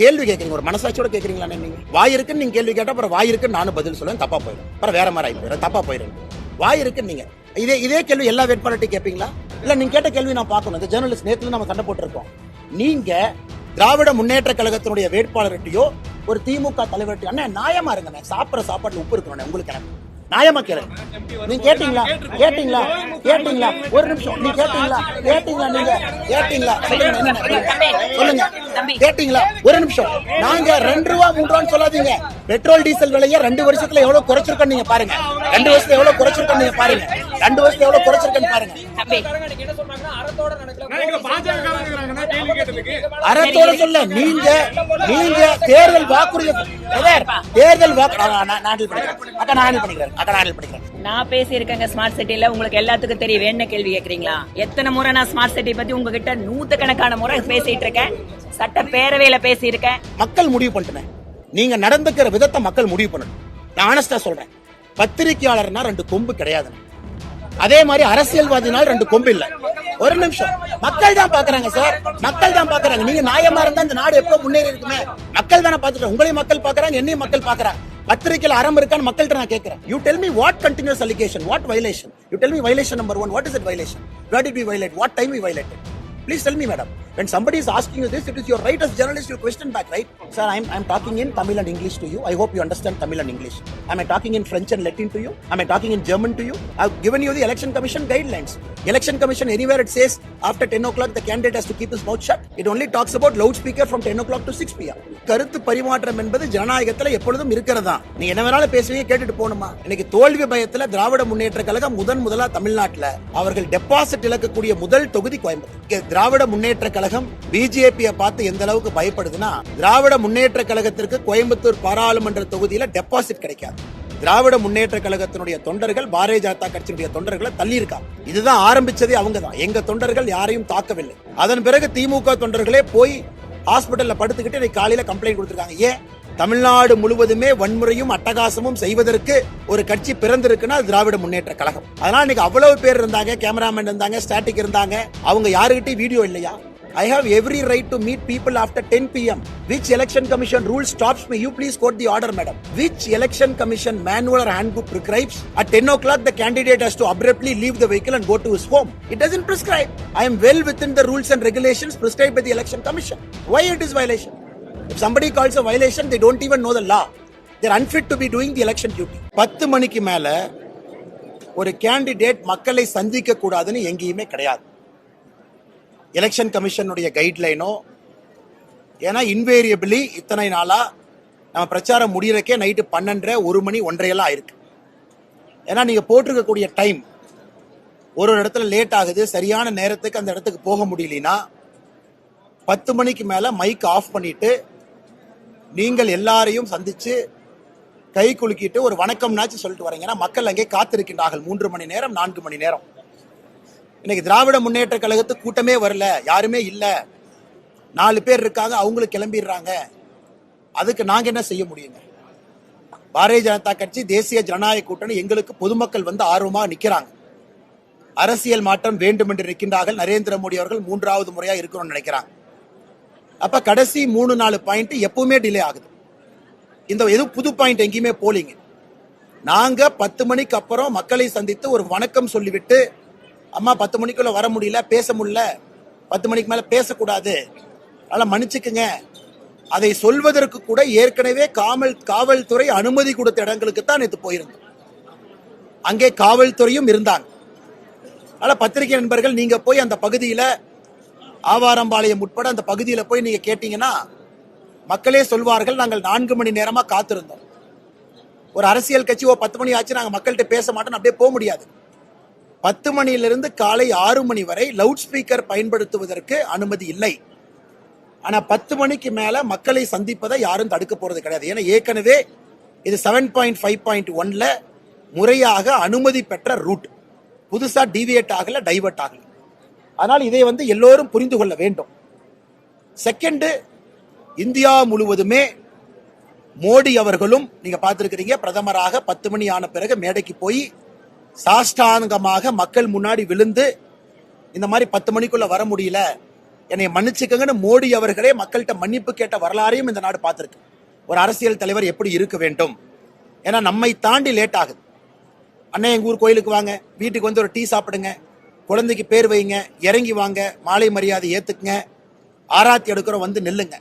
கேள்வி கேட்குறீங்க ஒரு மனசாட்சியோட கேட்குறீங்களா நீங்க வாய் இருக்குன்னு நீங்க கேள்வி கேட்டா அப்புறம் வாய் இருக்குன்னு நானும் பதில் சொல்லுவேன் தப்பா போயிடும். அப்புறம் வேற மாதிரி ஆகி போயிடும் தப்பா போயிடும். வாய் இருக்குன்னு நீங்க இதே இதே கேள்வி எல்லா வேட்பாளர்கிட்டையும் கேட்பீங்களா? இல்ல நீங்க கேட்ட கேள்வி நான் பார்க்கணும். இந்த ஜேர்னலிஸ்ட் நேத்துல நம்ம சண்டை போட்டிருக்கோம். நீங்க திராவிட முன்னேற்ற கழகத்தினுடைய வேட்பாளர்கிட்டயோ ஒரு திமுக தலைவர்கிட்டயோ அண்ணா நியாயமா இருங்க சாப்பிட்ற சாப்பாடு உப்பு இருக்கணும் உங்களுக்கு எனக்கு நியாயமா கேளுங்க நீங்க கேட்டீங்களா? கேட்டீங்களா? கேட்டீங்களா? ஒரு நிமிஷம். நீங்க கேட்டீங்களா? கேட்டீங்களா நீங்க? கேட்டீங்களா? சொல்லுங்க. கேட்டீங்களா? ஒரு நிமிஷம். நாங்க ரெண்டு ரூபா மூணு ரூபான்னு சொல்லாதீங்க. பெட்ரோல் டீசல் விலையை ரெண்டு வருஷத்துல எவ்வளவு குறைச்சிருக்கோம் நீங்க பாருங்க. ரெண்டு வருஷத்துல எவ்வளவு குறைச்சிருக்கோம் நீங்க பாருங்க. ரெண்டு வருஷத்துல எவ்வளவு குறைச்சிருக்கேன்னு பாருங்க. அறத்தோட சொல்ல நீங்க நீங்க தேர்தல் வாக்குறுதி தேர்தல் வாக்கு நான் ஹேண்டில் பண்ணிக்கிறேன். அக்கா நான் ஹேண்டில் பண்ணிக்கிறேன். ஹேண்டில் பண்ணிக்கிறேன் நான் பேசியிருக்கேங்க ஸ்மார்ட் சிட்டில உங்களுக்கு எல்லாத்துக்கும் தெரியும். என்ன கேள்வி கேக்குறீங்களா எத்தனை முறை நான் ஸ்மார்ட் சிட்டி பத்தி உங்ககிட்ட நூத்துக்கணக்கான முறை பேசிட்டு இருக்கேன் சட்ட பேரவையில பேசியிருக்கேன். மக்கள் முடிவு பண்ணிட்டேன் நீங்க நடந்துக்கிற விதத்தை மக்கள் முடிவு பண்ணணும். நான் ஆனஸ்டா சொல்றேன். பத்திரிகையாளர்னா ரெண்டு கொம்பு கிடையாதுன்னு அதே மாதிரி அரசியல்வாதினால் ரெண்டு கொம்பு இல்ல. ஒரு நிமிஷம். மக்கள் தான் பாக்குறாங்க சார் மக்கள் தான் பாக்குறாங்க. நீங்க நியாயமா இருந்தா இந்த நாடு எப்போ முன்னேறி இருக்குமே. மக்கள் தானே பாத்துட்டு உங்களையும் மக்கள் பாக்குறாங்க என்னையும் மக்கள் பாக்குறாங்க. பத்திரிகையில் அறம் இருக்கான்னு மக்கள்கிட்ட நான் கேட்கிறேன் you tell me what continuous allegation what violation you tell me violation number one what is it violation what we violate what time we violate please tell me madam When somebody is asking you this, it is your right as journalist to question back, right? Sir, I'm, I'm talking in Tamil and English to you. I hope you understand Tamil and English. Am I talking in French and Latin to you? Am I talking in German to you? I've given you the Election Commission guidelines. Election Commission, anywhere it says after 10 o'clock the candidate has to keep his mouth shut. It only talks about loudspeaker from 10 o'clock to 6 p.m. கருத்து பரிமாற்றம் என்பது ஜனநாயகத்துல எப்பொழுதும் இருக்கிறதா நீ என்ன வேணாலும் பேசுவீங்க கேட்டுட்டு போகணுமா இன்னைக்கு தோல்வி பயத்துல திராவிட முன்னேற்ற கழகம் முதன் முதலா தமிழ்நாட்டுல அவர்கள் டெபாசிட் இழக்கக்கூடிய முதல் தொகுதி கோயம்புத்தூர் திராவிட முன்னேற்ற கழகம் பிஜேபியை பார்த்து எந்த அளவுக்கு பயப்படுதுன்னா திராவிட முன்னேற்ற கழகத்திற்கு கோயம்புத்தூர் பாராளுமன்ற தொகுதியில டெபாசிட் கிடைக்காது. திராவிட முன்னேற்ற கழகத்தினுடைய தொண்டர்கள் பாரதிய ஜனதா கட்சியினுடைய தொண்டர்களை தள்ளி இருக்காங்க இதுதான் ஆரம்பிச்சதே அவங்க தான் எங்க தொண்டர்கள் யாரையும் தாக்கவில்லை. அதன் பிறகு திமுக தொண்டர்களே போய் ஹாஸ்பிட்டல்ல படுத்துக்கிட்டு இன்னைக்கு காலையில கம்ப்ளைண்ட் கொடுத்திருக்காங்க. ஏன்? தமிழ்நாடு முழுவதுமே வன்முறையும் அட்டகாசமும் செய்வதற்கு ஒரு கட்சி பிறந்திருக்குன்னா திராவிட முன்னேற்ற கழகம். அதனால இன்னைக்கு அவ்வளவு பேர் இருந்தாங்க கேமராமேன் இருந்தாங்க ஸ்டாட்டிக் இருந்தாங்க. அவங்க யாருகிட்டயும் வீடியோ இல்லையா? I have every right to meet people after 10 p.m. Which election commission rule stops me? You please quote the order, madam. Which election commission manual or handbook prescribes at 10 o'clock the candidate has to abruptly leave the vehicle and go to his home? It doesn't prescribe. I am well within the rules and regulations prescribed by the election commission. Why it is violation? If somebody calls a violation, they don't even know the law. They're unfit to be doing the election duty. பத்து மணிக்கு மேல ஒரு candidate மக்களை சந்திக்க கூடாதுன்னு எங்கேயுமே கிடையாது election கமிஷனுடைய கைட்லைனோ ஏன்னா இன்வேரியபிளி இத்தனை நாளாக நம்ம பிரச்சாரம் முடிகிறக்கே நைட்டு பன்னெண்டரை ஒரு மணி ஒன்றையெல்லாம் ஆயிருக்கு. ஏன்னா நீங்கள் போட்டிருக்கக்கூடிய டைம் ஒரு ஒரு இடத்துல லேட் ஆகுது சரியான நேரத்துக்கு அந்த இடத்துக்கு போக முடியலனா பத்து மணிக்கு மேலே மைக் ஆஃப் பண்ணிட்டு நீங்கள் எல்லாரையும் சந்தித்து கை குலுக்கிட்டு ஒரு வணக்கம்னாச்சும் சொல்லிட்டு வரீங்க. ஏன்னா மக்கள் அங்கே காத்திருக்கின்றார்கள். மூன்று மணி நேரம் நான்கு மணி நேரம். இன்னைக்கு திராவிட முன்னேற்ற கழகத்துக்கு கூட்டமே வரல யாருமே இல்லை. நாலு பேர் இருக்காங்க அவங்களும் கிளம்பிடுறாங்க. அதுக்கு நாங்கள் என்ன செய்ய முடியுங்க? பாரதிய ஜனதா கட்சி தேசிய ஜனநாயக கூட்டணி எங்களுக்கு பொதுமக்கள் வந்து ஆர்வமாக நிற்கிறாங்க அரசியல் மாற்றம் வேண்டும் என்று நிற்கின்றார்கள். நரேந்திர மோடி அவர்கள் மூன்றாவது முறையாக இருக்கணும்னு நினைக்கிறாங்க. அப்போ கடைசி மூணு நாலு பாயிண்ட் எப்பவுமே டிலே ஆகுது. இந்த எதுவும் புது பாயிண்ட் எங்கேயுமே போலிங்க. நாங்கள் பத்து மணிக்கு அப்புறம் மக்களை சந்தித்து ஒரு வணக்கம் சொல்லிவிட்டு அம்மா பத்து மணிக்குள்ள வர முடியல பேச முடியல. பத்து மணிக்கு மேல பேசக்கூடாது. அதனால மன்னிச்சுக்குங்க. அதை சொல்வதற்கு கூட ஏற்கனவே காவல் காவல்துறை அனுமதி கொடுத்த இடங்களுக்கு தான் நேற்று போயிருந்தோம். அங்கே காவல்துறையும் இருந்தாங்க. அதனால பத்திரிகை நண்பர்கள் நீங்க போய் அந்த பகுதியில ஆவாரம்பாளையம் உட்பட அந்த பகுதியில போய் நீங்க கேட்டீங்கன்னா மக்களே சொல்வார்கள் நாங்கள் நான்கு மணி நேரமா காத்திருந்தோம். ஒரு அரசியல் கட்சி ஓ பத்து மணி ஆச்சு நாங்கள் மக்கள்கிட்ட பேச மாட்டோம் அப்படியே போக முடியாது. பத்து மணியிலிருந்து காலை ஆறு மணி வரை லவுட் ஸ்பீக்கர் பயன்படுத்துவதற்கு அனுமதி இல்லை. ஆனால் பத்து மணிக்கு மேலே மக்களை சந்திப்பதை யாரும் தடுக்க போகிறது கிடையாது. ஏன்னா ஏற்கனவே இது செவன் பாயிண்ட் ஃபைவ் பாயிண்ட் ஒன்ல முறையாக அனுமதி பெற்ற ரூட். புதுசாக டிவியேட் ஆகலை டைவர்ட் ஆகலை. அதனால் இதை வந்து எல்லோரும் புரிந்து கொள்ள வேண்டும். செகண்டு இந்தியா முழுவதுமே மோடி அவர்களும் நீங்கள் பார்த்துருக்கிறீங்க பிரதமராக பத்து மணி ஆன பிறகு மேடைக்கு போய் சாஷ்டாங்கமாக மக்கள் முன்னாடி விழுந்து இந்த மாதிரி பத்து மணிக்குள்ள வர முடியல. என்னை மன்னிச்சுக்கங்கன்னு மோடி அவர்களே மக்கள்கிட்ட மன்னிப்பு கேட்ட வரலாறையும் இந்த நாடு பார்த்துருக்கு. ஒரு அரசியல் தலைவர் எப்படி இருக்க வேண்டும்? ஏன்னா நம்மை தாண்டி லேட் ஆகுது. அண்ணன் எங்கள் ஊர் கோயிலுக்கு வாங்க. வீட்டுக்கு வந்து ஒரு டீ சாப்பிடுங்க. குழந்தைக்கு பேர் வைங்க. இறங்கி வாங்க. மாலை மரியாதை ஏற்றுக்குங்க ஆராத்தி எடுக்கிறோம் வந்து நில்லுங்க.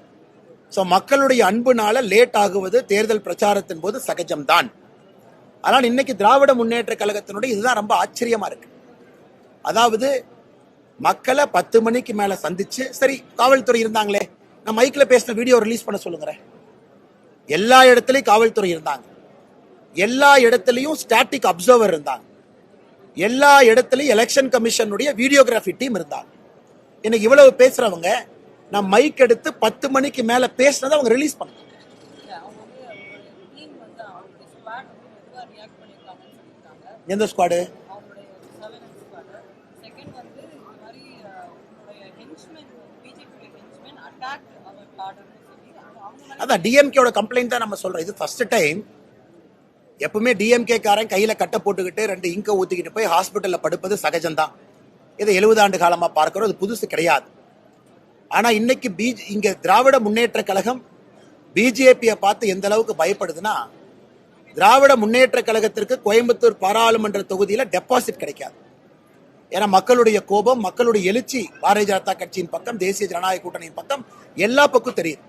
ஸோ மக்களுடைய அன்புனால லேட் ஆகுவது தேர்தல் பிரச்சாரத்தின் போது சகஜம்தான். ஆனால் இன்னைக்கு திராவிட முன்னேற்ற கழகத்தினுடைய இதுதான் ரொம்ப ஆச்சரியமா இருக்கு. அதாவது மக்களை பத்து மணிக்கு மேல சந்திச்சு சரி காவல்துறை இருந்தாங்களே நான் மைக்கில் பேசின வீடியோ ரிலீஸ் பண்ண சொல்லுங்கிறேன். எல்லா இடத்துலையும் காவல்துறை இருந்தாங்க. எல்லா இடத்துலையும் ஸ்டாட்டிக் அப்சர்வர் இருந்தாங்க. எல்லா இடத்துலையும் எலெக்ஷன் கமிஷனுடைய வீடியோகிராஃபி டீம் இருந்தாங்க. இன்னைக்கு இவ்வளவு பேசுறவங்க நான் மைக் எடுத்து பத்து மணிக்கு மேல பேசினதை அவங்க ரிலீஸ் பண்ணாங்க எந்த ஸ்குவாடு அவங்களுடைய சர்வேலன்ஸ் ஸ்குவாடு செகண்ட் வந்து இந்த மாதிரி அஹ், உங்களுடைய ஹென்ச்மென் பிஜேபி ஹென்ச்மென் அட்டாக் அவர் கார்டுன்னு சொல்லி அவங்க அவங்க மேல அதான் டிஎம்கேயோட கம்ப்ளைண்ட் தான் நம்ம சொல்றோம். இது ஃபர்ஸ்ட் டைம் எப்பவுமே டிஎம்கே காரன் கையில கட்டை போட்டுக்கிட்டு ரெண்டு இங்க ஊத்திக்கிட்டு போய் ஹாஸ்பிட்டல்ல படுப்பது சகஜம்தான். இதை எழுபது ஆண்டு காலமா பார்க்கிறோம். அது புதுசு கிடையாது. ஆனா இன்னைக்கு பிஜ் இங்க திராவிட முன்னேற்ற கழகம் பிஜேபியை பார்த்து எந்த அளவுக்கு பயப்படுதுன்னா திராவிட முன்னேற்ற கழகத்திற்கு கோயம்புத்தூர் பாராளுமன்ற தொகுதியில் டெபாசிட் கிடைக்காது. ஏன்னா மக்களுடைய கோபம் மக்களுடைய எழுச்சி பாரதிய ஜனதா கட்சியின் பக்கம் தேசிய ஜனநாயக கூட்டணியின் பக்கம் எல்லா பக்கம் தெரியுது.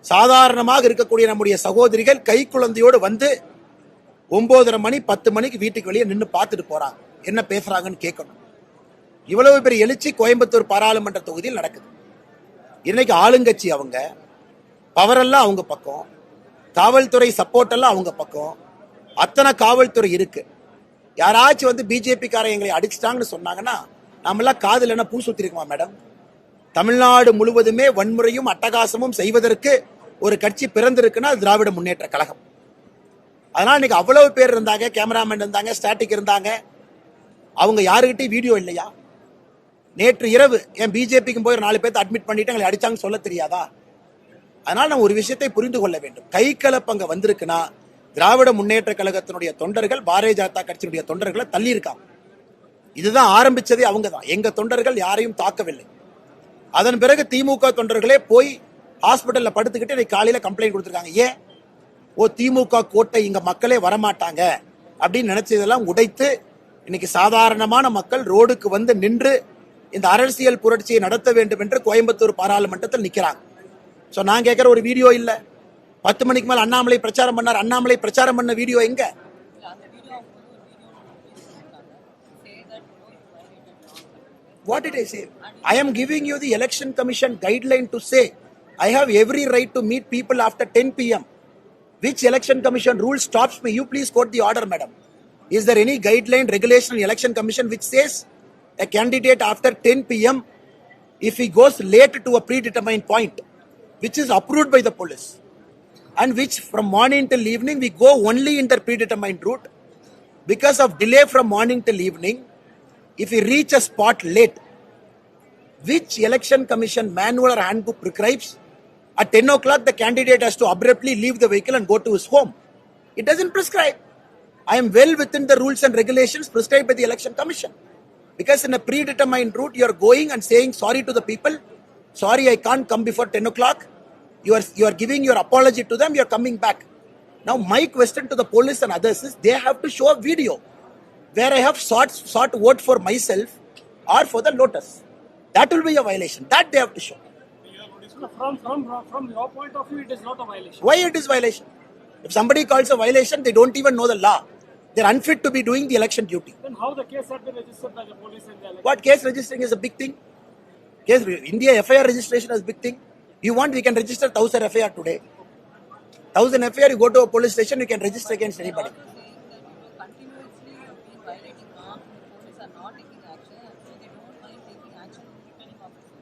சாதாரணமாக இருக்கக்கூடிய நம்முடைய சகோதரிகள் கை குழந்தையோடு வந்து ஒன்பதரை மணி பத்து மணிக்கு வீட்டுக்கு வெளியே நின்று பார்த்துட்டு போறாங்க. என்ன பேசுறாங்கன்னு கேட்கணும். இவ்வளவு பெரிய எழுச்சி கோயம்புத்தூர் பாராளுமன்ற தொகுதியில் நடக்குது. இன்னைக்கு ஆளுங்கட்சி அவங்க பவரெல்லாம் அவங்க பக்கம். காவல்துறை சப்போர்ட் எல்லாம் அவங்க பக்கம். அத்தனை காவல்துறை இருக்கு. யாராச்சும் வந்து பிஜேபிக்காரன் எங்களை அடிச்சிட்டாங்கன்னு சொன்னாங்கன்னா நாமெல்லாம் காதுல என்ன பூ சுத்திருக்குமா மேடம்? தமிழ்நாடு முழுவதுமே வன்முறையும் அட்டகாசமும் செய்வதற்கு ஒரு கட்சி பிறந்திருக்குன்னா அது திராவிட முன்னேற்ற கழகம். அதனால் இன்னைக்கு அவ்வளவு பேர் இருந்தாங்க கேமராமேன் இருந்தாங்க ஸ்டாட்டிக் இருந்தாங்க. அவங்க யாருக்கிட்டையும் வீடியோ இல்லையா? நேற்று இரவு என் பிஜேபிக்கும் போய் நாலு பேர்த்த அட்மிட் பண்ணிட்டு எங்களை அடிச்சாங்கன்னு சொல்ல தெரியாதா? அதனால் நம்ம ஒரு விஷயத்தை புரிந்து கொள்ள வேண்டும். கை கலப்பு அங்கே வந்திருக்குன்னா திராவிட முன்னேற்ற கழகத்தினுடைய தொண்டர்கள் பாரதிய ஜனதா கட்சியினுடைய தொண்டர்களை தள்ளி இருக்காங்க. இதுதான் ஆரம்பிச்சதே அவங்க தான். எங்க தொண்டர்கள் யாரையும் தாக்கவில்லை. அதன் பிறகு திமுக தொண்டர்களே போய் ஹாஸ்பிட்டலில் படுத்துக்கிட்டு இன்னைக்கு காலையில் கம்ப்ளைண்ட் கொடுத்துருக்காங்க. ஏன்? ஓ திமுக கோட்டை இங்கே மக்களே வரமாட்டாங்க அப்படின்னு நினைச்சதெல்லாம் உடைத்து இன்னைக்கு சாதாரணமான மக்கள் ரோடுக்கு வந்து நின்று இந்த அரசியல் புரட்சியை நடத்த வேண்டும் என்று கோயம்புத்தூர் பாராளுமன்றத்தில் நிற்கிறாங்க சோ நான் கேட்கிற ஒரு வீடியோ இல்ல பத்து மணிக்கு மேல அண்ணாமலை பிரச்சாரம் பண்ணார் அண்ணாமலை பிரச்சாரம் பண்ண வீடியோ எங்க அந்த வீடியோ அவங்க வந்து ஒரு வீடியோ ரிலீஸ் பண்ணிருக்காங்க say that no you violated laws What did I say? I am giving you the election commission guideline to say I have every right to meet people after 10 p.m. Which election commission rule stops me? You please quote the order, madam. Is there any guideline, regulation in election commission which says a candidate after 10 p.m. if he goes late to a predetermined point, which is approved by the police, and which from morning till evening we go only in the predetermined route because of delay from morning till evening if we reach a spot late, which election commission manual or handbook prescribes at 10 o'clock the candidate has to abruptly leave the vehicle and go to his home. It doesn't prescribe. I am well within the rules and regulations prescribed by the election commission. Because in a predetermined route, you are going and saying sorry to the people. Sorry, I can't come before 10 o'clock. You are, you are giving your apology to them, you are coming back. Now, my question to the police and others is they have to show a video where I have sought, sought vote for myself or for the lotus. That will be a violation. That they have to show. From, from, from, your point of view, it is not a violation. Why it is violation? If somebody calls a violation, they don't even know the law. They're unfit to be doing the election duty. Then how the case had been registered by the police and the election? What case registering is a big thing? Case India FIR registration is a big thing. You want we can register thousand FIR today. Thousand FIR, you go to a police station, you can register against anybody. saying that you know continuously you've been violating law and the police are not taking action and so they don't mind taking action on returning officer.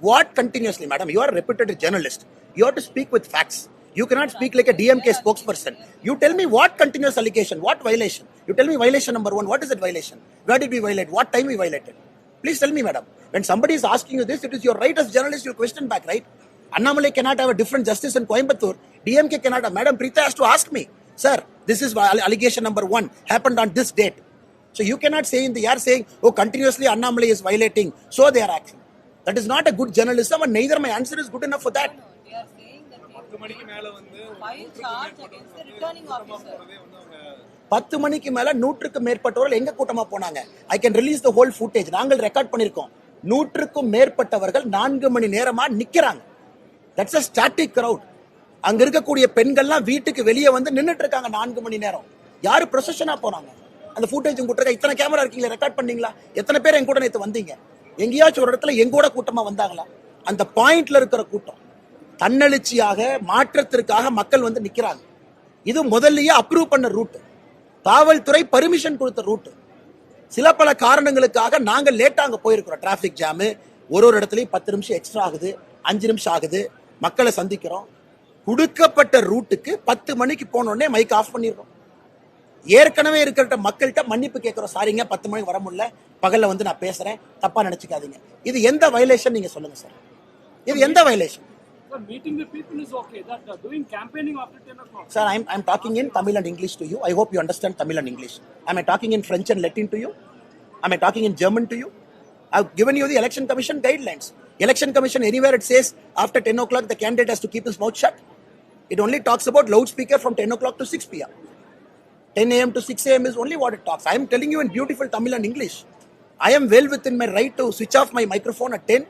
What continuously, madam? You are a reputed journalist. You have to speak with facts. You cannot speak like a DMK spokesperson. You tell me what continuous allegation, what violation. You tell me violation number one. What is it violation? Where did we violate? What time we violated? Please tell me, madam. When somebody is asking you this, it is your right as journalist you question back, right? Annamalai cannot have a different justice in Coimbatore. DMK cannot have. Madam Preeta has to ask me, sir, this is allegation number one, happened on this date. So you cannot say in the, air are saying, oh, continuously Annamalai is violating, so they are acting. That is not a good journalism and neither my answer is good enough for that. பத்து மணிக்கு மேல நூற்றுக்கு மேற்பட்டவர்கள் எங்க கூட்டமா போனாங்க? I can release the whole footage நாங்கள் record பண்ணிருக்கோம் நூற்றுக்கும் மேற்பட்டவர்கள் நான்கு மணி நேரமா நிக்கிறாங்க. That's a static crowd. அங்க இருக்கக்கூடிய பெண்கள்லாம் வீட்டுக்கு வெளியே வந்து நின்னுட்டு இருக்காங்க நான்கு மணி நேரம். யாரு ப்ரொசஷனா போனாங்க? அந்த ஃபுட்டேஜ் உங்க இத்தனை கேமரா இருக்கீங்களா? ரெக்கார்ட் பண்ணீங்களா? எத்தனை பேர் என் கூட நேத்து வந்தீங்க? எங்கேயாச்சும் ஒரு இடத்துல எங்கூட கூட்டமா வந்தாங்களா? அந்த பாயிண்ட்ல இருக்கிற கூட்டம். தன்னெழுச்சியாக மாற்றத்திற்காக மக்கள் வந்து நிற்கிறாங்க இது முதல்லயே அப்ரூவ் பண்ண ரூட் காவல்துறை பர்மிஷன் கொடுத்த ரூட் சில பல காரணங்களுக்காக நாங்கள் லேட்டாக அங்கே போயிருக்கிறோம். டிராஃபிக் ஜாமு ஒரு ஒரு இடத்துலையும் பத்து நிமிஷம் எக்ஸ்ட்ரா ஆகுது அஞ்சு நிமிஷம் ஆகுது. மக்களை சந்திக்கிறோம். கொடுக்கப்பட்ட ரூட்டுக்கு பத்து மணிக்கு போனோடனே மைக் ஆஃப் பண்ணிடுறோம். ஏற்கனவே இருக்கிற மக்கள்கிட்ட மன்னிப்பு கேட்குறோம். சாரிங்க பத்து மணிக்கு வர முடியல. பகலில் வந்து நான் பேசுகிறேன் தப்பாக நினச்சிக்காதீங்க. இது எந்த வயலேஷன் நீங்கள் சொல்லுங்கள் சார் இது எந்த violation Sir, meeting the people is okay. That uh, doing campaigning after 10 o'clock. Sir, I'm, I'm talking in Tamil and English to you. I hope you understand Tamil and English. Am I talking in French and Latin to you? Am I talking in German to you? I've given you the Election Commission guidelines. Election Commission, anywhere it says after 10 o'clock the candidate has to keep his mouth shut. It only talks about loudspeaker from 10 o'clock to 6 p.m. 10 a.m. to 6 a.m. is only what it talks. I am telling you in beautiful Tamil and English. I am well within my right to switch off my microphone at 10,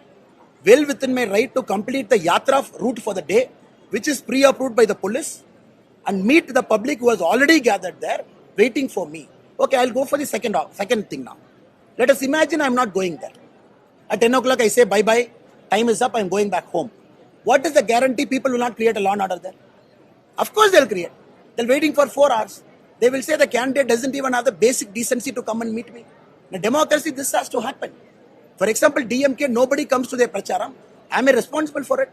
well within my right to complete the yatra route for the day, which is pre-approved by the police, and meet the public who has already gathered there, waiting for me. Okay, I'll go for the second second thing now. Let us imagine I'm not going there. At 10 o'clock, I say bye bye. Time is up. I'm going back home. What is the guarantee people will not create a law and order there? Of course, they'll create. They're waiting for four hours. They will say the candidate doesn't even have the basic decency to come and meet me. In a democracy, this has to happen. For example, DMK, nobody comes to their pracharam. Am I responsible for it?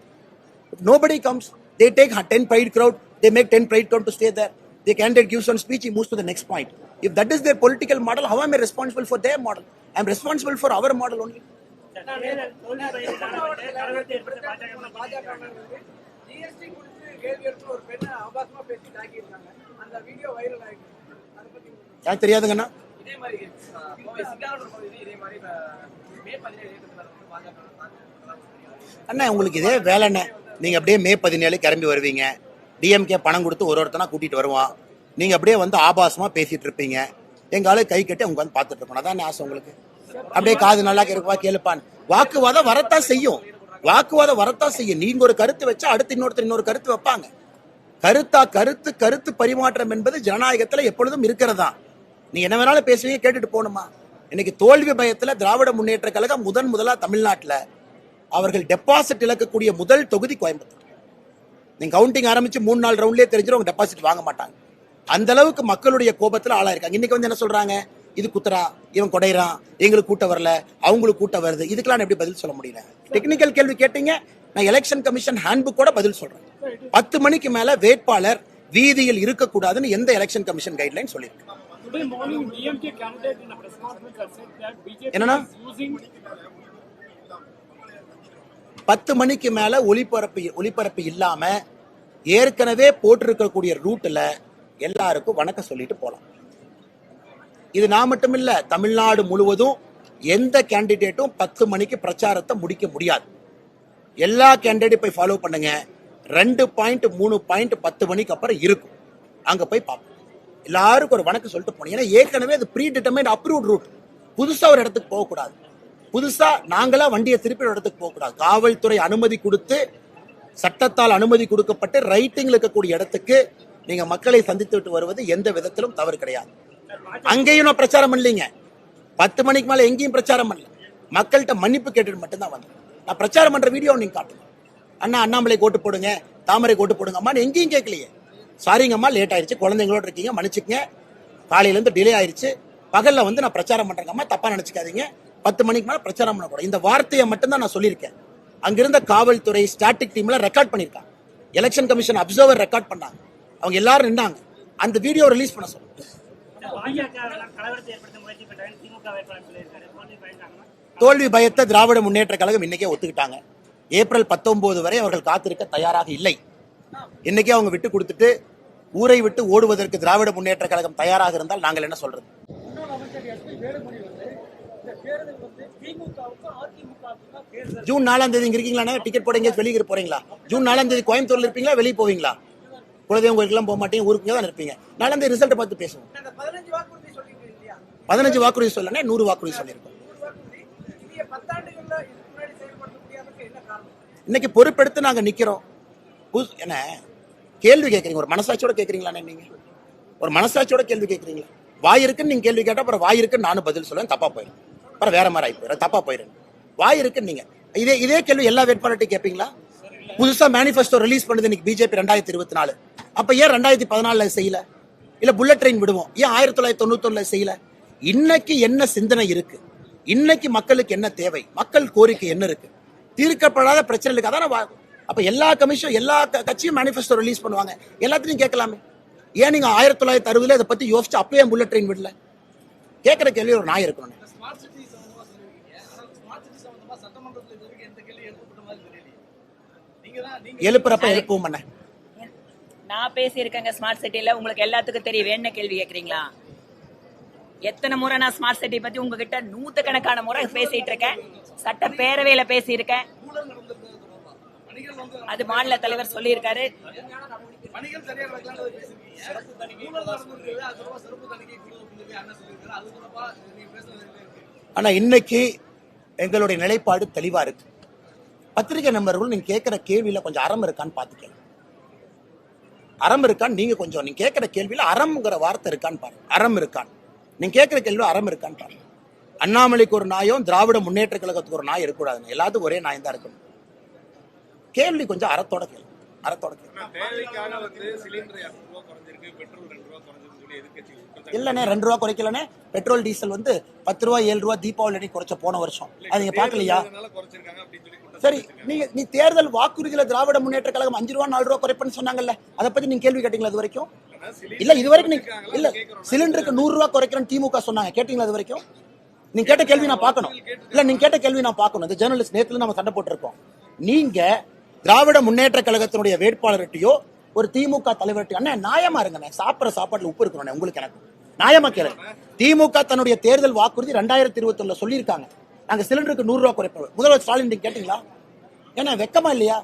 If nobody comes, they take 10 pride crowd, they make 10 pride crowd to stay there. The candidate gives one speech, he moves to the next point. If that is their political model, how am I responsible for their model? I'm responsible for our model only. தெரியாதுங்கண்ணா அண்ணா உங்களுக்கு இதே வேலைண்ணே நீங்க அப்படியே மே பதினேழு கிளம்பி வருவீங்க. DMK பணம் கொடுத்து ஒரு ஒருத்தனா கூட்டிட்டு வருவான் நீங்க அப்படியே வந்து ஆபாசமா பேசிட்டு இருப்பீங்க. எங்க ஆளு கை கட்டி அவங்க வந்து பார்த்துட்டு இருக்கணும். அதான் ஆசை உங்களுக்கு? அப்படியே காது நல்லா கேட்பா கேளுப்பான் வாக்குவாதம் வரத்தான் செய்யும். வாக்குவாதம் வரத்தான் செய்யும். நீங்க ஒரு கருத்து வச்சா அடுத்து இன்னொருத்தர் இன்னொரு கருத்து வைப்பாங்க. கருத்தா கருத்து கருத்து பரிமாற்றம் என்பது ஜனநாயகத்துல எப்பொழுதும் இருக்கிறதா? நீ என்ன வேணாலும் பேசுவீங்க கேட்டுட்டு போகணுமா? இன்னைக்கு தோல்வி பயத்துல திராவிட முன்னேற்ற கழகம் முதன் முதலா தமிழ்நாட்டுல அவர்கள் டெபாசிட் இழக்கக்கூடிய முதல் தொகுதி கோயம்புத்தூர். நீங்க கவுண்டிங் ஆரம்பிச்சு மூணு நாலு ரவுண்ட்லயே தெரிஞ்சிடும் அவங்க டெபாசிட் வாங்க மாட்டாங்க. அந்த அளவுக்கு மக்களுடைய கோபத்துல ஆளாயிருக்காங்க இன்னைக்கு வந்து என்ன சொல்றாங்க? இது குத்துறா இவன் கொடைறான் எங்களுக்கு கூட்ட வரல அவங்களுக்கு கூட்ட வருது. இதுக்கெல்லாம் நான் எப்படி பதில் சொல்ல முடியல டெக்னிக்கல் கேள்வி கேட்டீங்க நான் எலெக்ஷன் கமிஷன் ஹேண்ட்புக் கூட பதில் சொல்றேன். பத்து மணிக்கு மேல வேட்பாளர் வீதியில் இருக்கக்கூடாதுன்னு எந்த எலெக்ஷன் கமிஷன் கைட்லைன் சொல்லியிருக்கு? Today morning, DMK candidate in a press conference has said that BJP is using பத்து மணிக்கு மேல ஒளிபரப்பு ஒளிபரப்பு இல்லாம ஏற்கனவே போட்டிருக்கக்கூடிய ரூட்ல எல்லாருக்கும் வணக்கம் சொல்லிட்டு போலாம். இது நான் மட்டும் இல்ல தமிழ்நாடு முழுவதும் எந்த கேண்டிடேட்டும் பத்து மணிக்கு பிரச்சாரத்தை முடிக்க முடியாது. எல்லா கேண்டிடேட் போய் ஃபாலோ பண்ணுங்க. ரெண்டு பாயிண்ட் மூணு பாயிண்ட் பத்து மணிக்கு அப்புறம் இருக்கும். அங்க போய் பார்ப்போம். எல்லாருக்கும் ஒரு வணக்கம் சொல்லிட்டு போனோம். ஏன்னா ஏற்கனவே அது ப்ரீ டிட்டர்மைண்ட் அப்ரூவ்ட் ரூட் புதுசாக ஒரு இடத்துக்கு போகக்கூடாது. புதுசாக நாங்களாக வண்டியை திருப்பி ஒரு இடத்துக்கு போகக்கூடாது. காவல்துறை அனுமதி கொடுத்து சட்டத்தால் அனுமதி கொடுக்கப்பட்டு ரைட்டிங்கில் இருக்கக்கூடிய இடத்துக்கு நீங்கள் மக்களை சந்தித்துட்டு வருவது எந்த விதத்திலும் தவறு கிடையாது. அங்கேயும் நான் பிரச்சாரம் பண்ணலீங்க. பத்து மணிக்கு மேலே எங்கேயும் பிரச்சாரம் பண்ணல. மக்கள்கிட்ட மன்னிப்பு கேட்டுட்டு மட்டும்தான் வந்தேன். நான் பிரச்சாரம் பண்ணுற வீடியோ நீங்கள் காட்டுங்க. அண்ணா அண்ணாமலை கோட்டு போடுங்க தாமரை கோட்டு போடுங்க அம்மா எங்கேயும் கேட்கலையே. சாரிங்கம்மா லேட் ஆயிருச்சு. குழந்தைங்களோட இருக்கீங்க மன்னிச்சுக்கங்க. காலையிலேருந்து டிலே ஆயிருச்சு. பகலில் வந்து நான் பிரச்சாரம் பண்ணுறேங்கம்மா தப்பாக நினச்சிக்காதீங்க. பத்து மணிக்கு மேலே பிரச்சாரம் பண்ணக்கூடாது. இந்த வார்த்தையை மட்டும்தான் நான் சொல்லியிருக்கேன். அங்கிருந்த காவல்துறை ஸ்டாட்டிக் டீம்ல ரெக்கார்ட் பண்ணியிருக்காங்க. எலெக்ஷன் கமிஷன் அப்சர்வர் ரெக்கார்ட் பண்ணாங்க. அவங்க எல்லாரும் நின்னாங்க. அந்த வீடியோ ரிலீஸ் பண்ண சொல்லுங்க தோல்வி தோல்வி பயத்தை திராவிட முன்னேற்ற கழகம் இன்னைக்கே ஒத்துக்கிட்டாங்க. ஏப்ரல் 19 வரை அவர்கள் காத்திருக்க தயாராக இல்லை. இன்னைக்கே அவங்க விட்டு கொடுத்துட்டு ஊரை விட்டு ஓடுவதற்கு திராவிட முன்னேற்ற கழகம் தயாராக இருந்தால் நாங்கள் என்ன சொல்றது? ஜூன் நாலாம் தேதி இங்க இருக்கீங்களா டிக்கெட் போட எங்கேயாச்சும் வெளியே போறீங்களா? ஜூன் நாலாம் தேதி கோயம்புத்தூர்ல இருப்பீங்களா வெளியே போவீங்களா? குலதெய்வம் கோயிலுக்குலாம் போக மாட்டீங்க ஊருக்கு தான் இருப்பீங்க. நாலாம் தேதி ரிசல்ட்டை பார்த்து பேசுவோம். பதினஞ்சு வாக்குறுதி சொல்லனே நூறு வாக்குறுதி சொல்லியிருக்கோம். இன்னைக்கு பொறுப்பெடுத்து நாங்க நிக்கிறோம். என்ன? கேள்வி கேட்குறீங்க. ஒரு மனசாட்சியோட கேட்குறீங்களாண்ணே நீங்க? ஒரு மனசாட்சியோட கேள்வி கேட்குறீங்களா? வாய் இருக்குன்னு நீங்க கேள்வி கேட்டா அப்புறம் வாய் இருக்குன்னு நானும் பதில் சொல்லுவேன் தப்பா போயிடும் அப்புறம் வேற மாதிரி ஆகி போயிடும் தப்பா போயிடும் வாய் இருக்குன்னு நீங்க. இதே இதே கேள்வி எல்லா வேட்பாளர்கிட்டையும் கேட்பீங்களா? புதுசா மேனிஃபெஸ்டோ ரிலீஸ் பண்ணுது இன்னைக்கு பிஜேபி ரெண்டாயிரத்தி இருபத்தி நாலு அப்ப ஏன் ரெண்டாயிரத்தி பதினாலுல செய்யல? இல்ல புல்லட் ட்ரெயின் விடுவோம். ஏன் ஆயிரத்தி தொள்ளாயிரத்தி தொண்ணூத்தொன்னுல செய்யல? இன்னைக்கு என்ன சிந்தனை இருக்கு? இன்னைக்கு மக்களுக்கு என்ன தேவை? மக்கள் கோரிக்கை என்ன இருக்கு? தீர்க்கப்படாத பிரச்சனைகளுக்கு அதான அப்ப எல்லா கமிஷன் எல்லா கட்சியும் மேனிஃபெஸ்டோ ரிலீஸ் பண்ணுவாங்க. எல்லாத்தையும் கேட்கலாமே. ஏன் நீங்க ஆயிரத்தி தொள்ளாயிரத்தி அறுபதுல இதை பத்தி யோசிச்சு அப்பயே புல்லட் ட்ரெயின் விடல? கேட்கிற கேள்வி ஒரு நாய் இருக்கணும் எழுப்புறப்ப எழுப்புவோம் பண்ண நான் பேசியிருக்கேங்க ஸ்மார்ட் சிட்டில உங்களுக்கு எல்லாத்துக்கும் தெரியும். என்ன கேள்வி கேக்குறீங்களா எத்தனை முறை நான் ஸ்மார்ட் சிட்டி பத்தி உங்ககிட்ட நூத்துக்கணக்கான முறை பேசிட்டு இருக்கேன். சட்ட பேரவையில பேசியிருக்கேன். அது மாநில தலைவர் சொல்லியிருக்காரு. ஆனா இன்னைக்கு எங்களுடைய நிலைப்பாடு தெளிவா இருக்கு. பத்திரிகை நண்பர்கள் நீங்க கேட்கிற கேள்வியில கொஞ்சம் அறம் இருக்கான்னு பாத்துக்கங்க அறம் இருக்கான்னு நீங்க கொஞ்சம் நீங்க கேட்கிற கேள்வியில அறம்ங்கிற வார்த்தை இருக்கான்னு பாருங்க. அறம் இருக்கான்னு. நீங்க கேட்கிற கேள்வி அறம் இருக்கான்னு பாருங்க. அண்ணாமலைக்கு ஒரு நாயும் திராவிட முன்னேற்ற கழகத்துக்கு ஒரு நாய் இருக்கக்கூடாதுங்க. எல்லாத்துக்கும் ஒரே நாய் தான் இருக்கணும். கேள்வி கொஞ்சம் அறத்தோட கேள்வி அறத்தோட கேள்வி. இல்லண்ணே ரெண்டு ரூபா குறைக்கலண்ணே. பெட்ரோல் டீசல் வந்து பத்து ரூபா ஏழு ரூபா தீபாவளி அன்னைக்கு குறைச்ச போன வருஷம். அது நீங்க பாக்கலையா? சரி. நீங்க நீ தேர்தல் வாக்குறுதியில திராவிட முன்னேற்ற கழகம் அஞ்சு ரூபா நாலு ரூபா குறைப்பேன்னு சொன்னாங்கல்ல அதை பத்தி நீங்க கேள்வி கேட்டீங்களா இது வரைக்கும்? இல்ல இது வரைக்கும் நீங்க? இல்ல. சிலிண்டருக்கு நூறு ரூபா குறைக்கிறேன்னு திமுக சொன்னாங்க கேட்டீங்களா இது வரைக்கும்? நீங்க கேட்ட கேள்வி நான் பார்க்கணும். இல்ல நீங்க கேட்ட கேள்வி நான் பார்க்கணும். இந்த ஜேர்னலிஸ்ட் நேத்துல நம்ம சண்டை போட்டிருக்கோம். நீங்க திராவிட முன்னேற்ற கழகத்தினுடைய வேட்பாளர்கிட்டயோ ஒரு திமுக தலைவர்கிட்ட அண்ணா நியாயமா இருங்கண்ணே சாப்பிட்ற சாப்பாடுல உப்பு இருக்கணும் உங்களுக்கு எனக்கு. நியாயமா கேளு. திமுக தன்னுடைய தேர்தல் வாக்குறுதி ரெண்டாயிரத்தி இருபத்தி ஒண்ணுல சொல்லியிருக்காங்க. நாங்க சிலிண்டருக்கு நூறு ரூபா குறைப்போம். முதல்வர் ஸ்டாலின் கேட்டீங்களா? ஏன்னா வெக்கமா இல்லையா?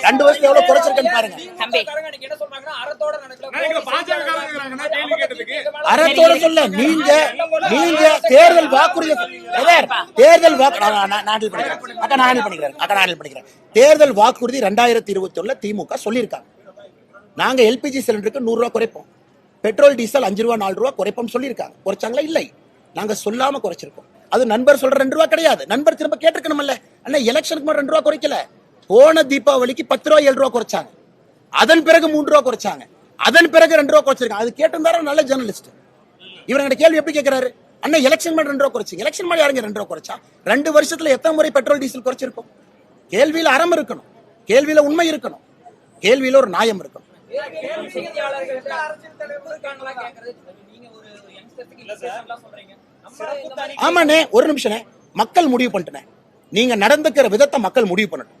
ரெண்டு வருஷத்துல எவ்வளவு குறைச்சிருக்கேன்னு பாருங்க. தம்பி. அறத்தோட சொல்ல நீங்க நீங்க தேர்தல் வாக்குறுதி தேர்தல் வாக்கு நான் ஹேண்டில் பண்ணிக்கிறேன். அக்கா நான் ஹேண்டில் பண்ணிக்கிறேன். அக்கா நான் ஹேண்டில் பண்ணிக்கிறேன். தேர்தல் வாக்குறுதி ரெண்டாயிரத்தி இருபத்தி ஒண்ணுல திமுக சொல்லியிருக்காங்க. நாங்க எல்பிஜி சிலிண்டருக்கு நூறு ரூபா குறைப்போம். பெட்ரோல் டீசல் அஞ்சு ரூபா நாலு ரூபா குறைப்போம் சொல்லியிருக்காங்க. குறைச்சாங்களா? இல்லை. நாங்க சொல்லாம குறைச்சிருக்கோம். அது நண்பர் சொல்ற ரெண்டு ரூபா கிடையாது. நண்பர் திரும்ப கேட்டிருக்கணும்ல அண்ணா எலெக்ஷனுக்கு முன்னாடி ரெண்டு ரூபா குறைக்கல. போன தீபாவளிக்கு பத்து ரூபா ஏழு ரூபா குறைச்சாங்க. அதன் பிறகு மூன்று ரூபா குறைச்சாங்க. அதன் பிறகு ரெண்டு ரூபா குறைச்சிருக்காங்க. அது கேட்டிருந்தாரு நல்ல ஜேர்னலிஸ்ட் இவங்க கேள்வி எப்படி கேட்கிறாரு? அண்ணன் எலெக்ஷன் மேல ரெண்டு ரூபா குறைச்சிங்க எலெக்ஷன் மேல யாருங்க ரெண்டு ரூபா குறைச்சா? ரெண்டு வருஷத்துல எத்தனை முறை பெட்ரோல் டீசல் குறைச்சிருக்கும் கேள்வியில அறம் இருக்கணும். கேள்வியில உண்மை இருக்கணும். கேள்வியில ஒரு நியாயம் இருக்கணும். ஆமாண்ணே ஒரு நிமிஷம்ண்ணே மக்கள் முடிவு பண்ணிட்டேன் நீங்க நடந்துக்கிற விதத்தை மக்கள் முடிவு பண்ணட்டும்.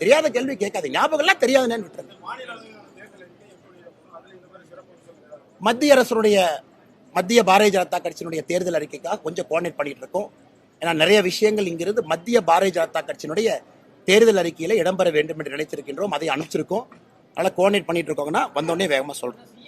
தெரியாத கேள்வி கேட்காது ஞாபகம் எல்லாம் தெரியாதுன்னு விட்டுருங்க. மத்திய அரசுடைய மத்திய பாரதிய ஜனதா கட்சியினுடைய தேர்தல் அறிக்கைக்காக கொஞ்சம் கோஆர்டினேட் பண்ணிட்டு இருக்கோம். ஏன்னா நிறைய விஷயங்கள் இங்கிருந்து மத்திய பாரதிய ஜனதா கட்சியினுடைய தேர்தல் அறிக்கையில இடம்பெற வேண்டும் என்று நினைத்திருக்கின்றோம். அதை அனுப்பிச்சிருக்கோம். அதனால் கோஆர்டினேட் பண்ணிட்டு இருக்கோங்கன்னா வந்தோடனே வேகமா சொல்கிறோம்